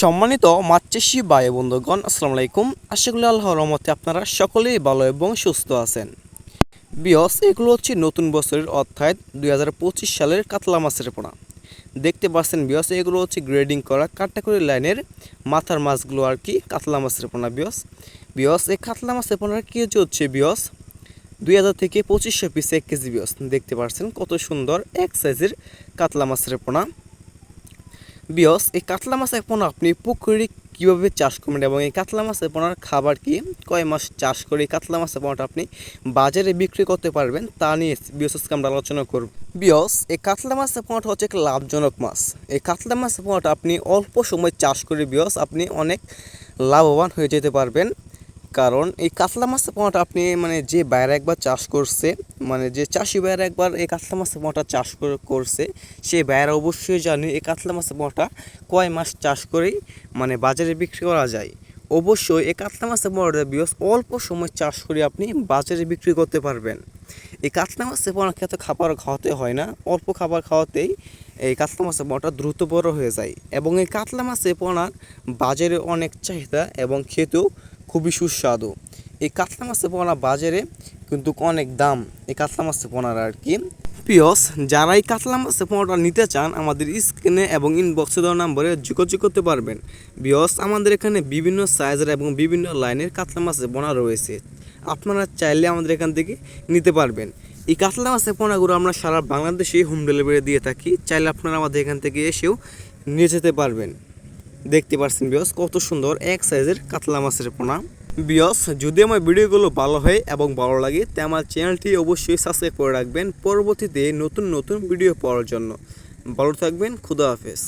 সম্মানিত মাতৃষী ভাই বন্ধুগণ আসসালামু আলাইকুম আশা করি আল্লাহর রহমতে আপনারা সকলেই ভালো এবং সুস্থ আছেন। বিয়স, এগুলো হচ্ছে নতুন বছরের অর্থাৎ দুই হাজার পঁচিশ সালের কাতলা মাছের পোনা। দেখতে পাচ্ছেন বিয়স, এগুলো হচ্ছে গ্রেডিং করা কাটাকুরি লাইনের মাথার মাছগুলো আর কি, কাতলা মাছের পোনা বিয়স। বিয়স, এই কাতলা মাছের পোনার কেজি হচ্ছে বিয়স দুই হাজার থেকে পঁচিশশো পিস এক কেজি বিয়স। দেখতে পাচ্ছেন কত সুন্দর এক সাইজের কাতলা মাছের পোনা। বিয়স, এই কাতলা মাছের পোনা আপনি পুকুরে কীভাবে চাষ করবেন এবং এই কাতলা মাছের পোনার খাবার কি? কয় মাস চাষ করে এই কাতলা মাছের পোনাটা আপনি বাজারে বিক্রি করতে পারবেন? তা নিয়ে বিয়স আজকে আমরা আলোচনা করব। বিয়স, এই কাতলা মাছের পোনাটা হচ্ছে একটা লাভজনক মাছ। এই কাতলা মাছের পোনাটা আপনি অল্প সময় চাষ করে বিয়স আপনি অনেক লাভবান হয়ে যেতে পারবেন। কারণ এই কাতলা মাছের পোনাটা আপনি মানে যে বাইরে একবার চাষ করছে মানে যে চাষি বাইরে একবার এই কাতলা মাছের পোনাটা চাষ করছে সেই বাইরে অবশ্যই জানে এই কাতলা মাছের পোনাটা কয় মাস চাষ করেই মানে বাজারে বিক্রি করা যায়। অবশ্যই এই কাতলা মাছের পোনাটা বিয়স অল্প সময় চাষ করে আপনি বাজারে বিক্রি করতে পারবেন। এই কাতলা মাছের পোনা খেতে খাবার খাওয়াতে হয় না, অল্প খাবার খাওয়াতেই এই কাতলা মাছের পোনাটা দ্রুত বড় হয়ে যায় এবং এই কাতলা মাছের পোনার বাজারে অনেক চাহিদা এবং খেতেও খুবই সুস্বাদু। এই কাতলা মাছের পোনা বাজারে কিন্তু অনেক দাম এই কাতলা মাছের পোনার আর কি। পিয়স যারা এই কাতলা মাছের পোনাটা নিতে চান, আমাদের স্ক্রিনে এবং ইনবক্সে দেওয়া নম্বরে যোগাযোগ করতে পারবেন। বিয়স আমাদের এখানে বিভিন্ন সাইজের এবং বিভিন্ন লাইনের কাতলা মাছের পোনা রয়েছে। আপনারা চাইলে আমাদের এখান থেকে নিতে পারবেন। এই কাতলা মাছের পোনাগুলো আমরা সারা বাংলাদেশে হোম ডেলিভারি দিয়ে থাকি। চাইলে আপনারা আমাদের এখান থেকে এসেও নিয়ে যেতে পারবেন। দেখতে পাচ্ছেন বিয়স কত সুন্দর এক সাইজের কাতলা মাছের পোনা। বিয়স যদি আমার ভিডিওগুলো ভালো হয় এবং ভালো লাগে, তাই আমার চ্যানেলটি অবশ্যই সাবস্ক্রাইব করে রাখবেন। পরবর্তীতে নতুন নতুন ভিডিও পাওয়ার জন্য। ভালো থাকবেন, খুদা হাফেজ।